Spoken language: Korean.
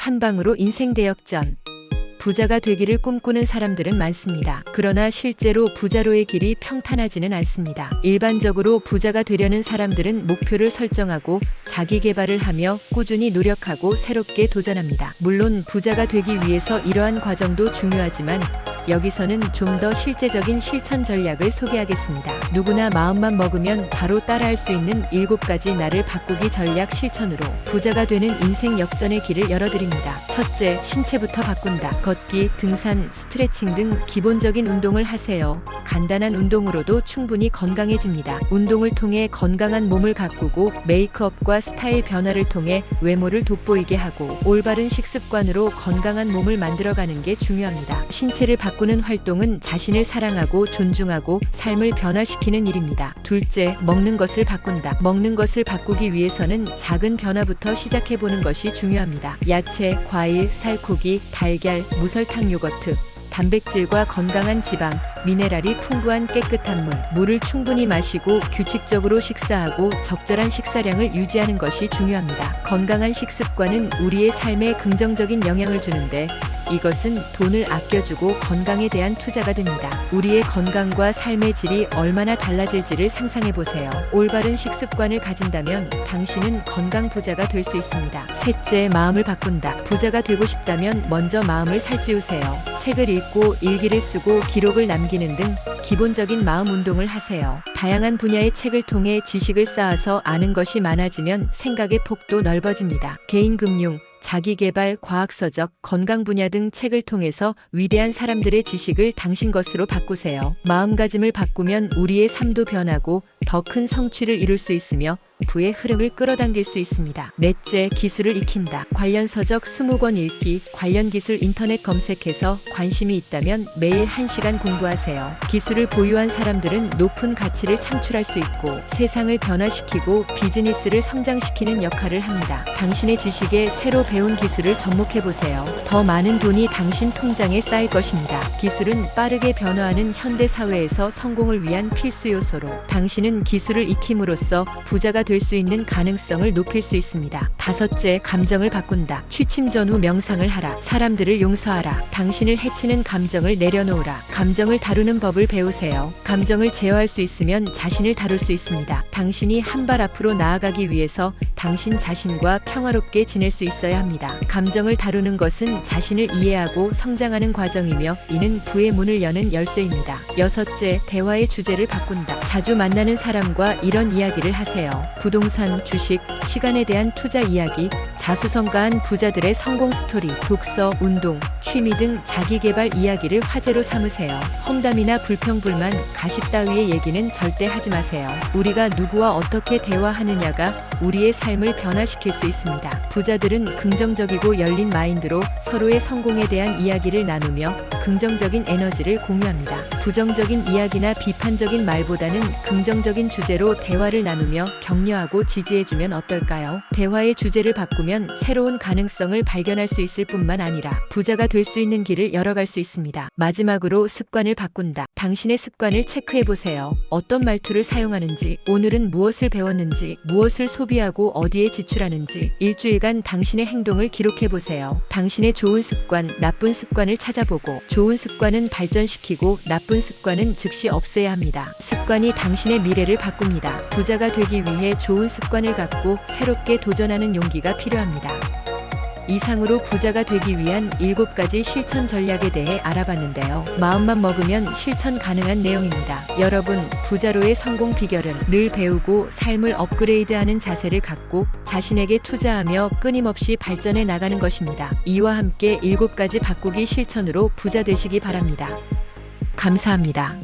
한 방으로 인생 대역전. 부자가 되기를 꿈꾸는 사람들은 많습니다. 그러나 실제로 부자로의 길이 평탄하지는 않습니다. 일반적으로 부자가 되려는 사람들은 목표를 설정하고 자기 개발을 하며 꾸준히 노력하고 새롭게 도전합니다. 물론 부자가 되기 위해서 이러한 과정도 중요하지만 여기서는 좀 더 실제적인 실천 전략을 소개하겠습니다. 누구나 마음만 먹으면 바로 따라할 수 있는 7가지 나를 바꾸기 전략 실천으로 부자가 되는 인생 역전의 길을 열어드립니다. 첫째, 신체부터 바꾼다. 걷기, 등산, 스트레칭 등 기본적인 운동을 하세요. 간단한 운동으로도 충분히 건강해집니다. 운동을 통해 건강한 몸을 가꾸고 메이크업과 스타일 변화를 통해 외모를 돋보이게 하고 올바른 식습관으로 건강한 몸을 만들어가는 게 중요합니다. 신체를 바 꾸는 활동은 자신을 사랑하고 존중하고 삶을 변화시키는 일입니다. 둘째, 먹는 것을 바꾼다. 먹는 것을 바꾸기 위해서는 작은 변화부터 시작해보는 것이 중요합니다. 야채, 과일, 살코기, 달걀, 무설탕 요거트, 단백질과 건강한 지방, 미네랄이 풍부한 깨끗한 물, 물을 충분히 마시고 규칙적으로 식사하고 적절한 식사량을 유지하는 것이 중요합니다. 건강한 식습관은 우리의 삶에 긍정적인 영향을 주는데 이것은 돈을 아껴주고 건강에 대한 투자가 됩니다. 우리의 건강과 삶의 질이 얼마나 달라질지를 상상해 보세요. 올바른 식습관을 가진다면 당신은 건강 부자가 될 수 있습니다. 셋째, 마음을 바꾼다. 부자가 되고 싶다면 먼저 마음을 살찌우세요. 책을 읽고 일기를 쓰고 기록을 남기는 등 기본적인 마음 운동을 하세요. 다양한 분야의 책을 통해 지식을 쌓아서 아는 것이 많아지면 생각의 폭도 넓어집니다. 개인 금융, 자기개발, 과학서적, 건강 분야 등 책을 통해서 위대한 사람들의 지식을 당신 것으로 바꾸세요. 마음가짐을 바꾸면 우리의 삶도 변하고 더 큰 성취를 이룰 수 있으며 부의 흐름을 끌어당길 수 있습니다. 넷째, 기술을 익힌다. 관련 서적 20권 읽기, 관련 기술 인터넷 검색해서 관심이 있다면 매일 1시간 공부하세요. 기술을 보유한 사람들은 높은 가치를 창출할 수 있고 세상을 변화시키고 비즈니스를 성장시키는 역할을 합니다. 당신의 지식에 새로 배운 기술을 접목해 보세요. 더 많은 돈이 당신 통장에 쌓일 것입니다. 기술은 빠르게 변화하는 현대 사회에서 성공을 위한 필수 요소로 당신은 기술을 익힘으로써 부자가 될 수 있는 가능성을 높일 수 있습니다. 다섯째, 감정을 바꾼다. 취침 전후 명상을 하라. 사람들을 용서하라. 당신을 해치는 감정을 내려놓으라. 감정을 다루는 법을 배우세요. 감정을 제어할 수 있으면 자신을 다룰 수 있습니다. 당신이 한 발 앞으로 나아가기 위해서 당신 자신과 평화롭게 지낼 수 있어야 합니다. 감정을 다루는 것은 자신을 이해하고 성장하는 과정이며 이는 부의 문을 여는 열쇠입니다. 여섯째, 대화의 주제를 바꾼다. 자주 만나는 사람과 이런 이야기를 하세요. 부동산, 주식, 시간에 대한 투자 이야기, 자수성가한 부자들의 성공 스토리, 독서, 운동, 취미 등 자기 개발 이야기를 화제로 삼으세요. 험담이나 불평불만, 가십 따위의 얘기는 절대 하지 마세요. 우리가 누구와 어떻게 대화하느냐가 우리의 삶을 변화시킬 수 있습니다. 부자들은 긍정적이고 열린 마인드로 서로의 성공에 대한 이야기를 나누며 긍정적인 에너지를 공유합니다. 부정적인 이야기나 비판적인 말보다는 긍정적인 주제로 대화를 나누며 격려하고 지지해주면 어떨까요? 대화의 주제를 바꾸면 새로운 가능성을 발견할 수 있을 뿐만 아니라 부자가 될수 있는 길을 열어갈 수 있습니다. 마지막으로 습관을 바꾼다. 당신의 습관을 체크해 보세요. 어떤 말투를 사용하는지, 오늘은 무엇을 배웠는지, 무엇을 소비하고 어디에 지출하는지, 일주일간 당신의 행동을 기록해 보세요. 당신의 좋은 습관, 나쁜 습관을 찾아보고, 좋은 습관은 발전시키고, 나쁜 습관은 즉시 없애야 합니다. 습관이 당신의 미래를 바꿉니다. 부자가 되기 위해 좋은 습관을 갖고 새롭게 도전하는 용기가 필요합니다. 이상으로 부자가 되기 위한 7가지 실천 전략에 대해 알아봤는데요. 마음만 먹으면 실천 가능한 내용입니다. 여러분, 부자로의 성공 비결은 늘 배우고 삶을 업그레이드하는 자세를 갖고 자신에게 투자하며 끊임없이 발전해 나가는 것입니다. 이와 함께 7가지 바꾸기 실천으로 부자 되시기 바랍니다. 감사합니다.